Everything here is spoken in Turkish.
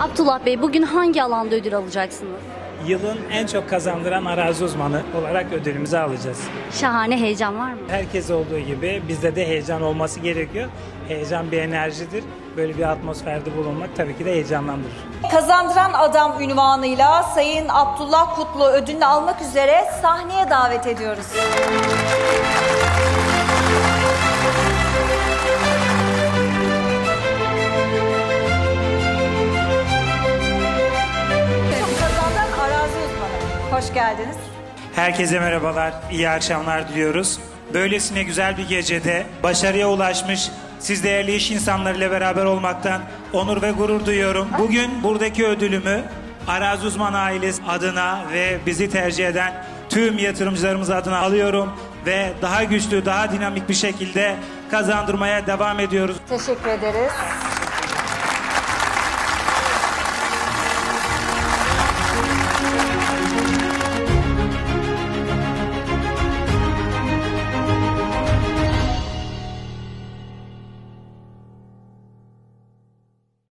Abdullah Bey bugün hangi alanda ödül alacaksınız? Yılın en çok kazandıran arazi uzmanı olarak ödülümüzü alacağız. Şahane heyecan var mı? Herkes olduğu gibi bizde de heyecan olması gerekiyor. Heyecan bir enerjidir. Böyle bir atmosferde bulunmak tabii ki de heyecanlandırır. Kazandıran adam ünvanıyla Sayın Abdullah Kutlu ödülünü almak üzere sahneye davet ediyoruz. Hoş geldiniz. Herkese merhabalar, iyi akşamlar diliyoruz. Böylesine güzel bir gecede başarıya ulaşmış siz değerli iş insanlarıyla beraber olmaktan onur ve gurur duyuyorum. Bugün buradaki ödülümü Arazi Uzman ailesi adına ve bizi tercih eden tüm yatırımcılarımız adına alıyorum ve daha güçlü, daha dinamik bir şekilde kazandırmaya devam ediyoruz. Teşekkür ederiz.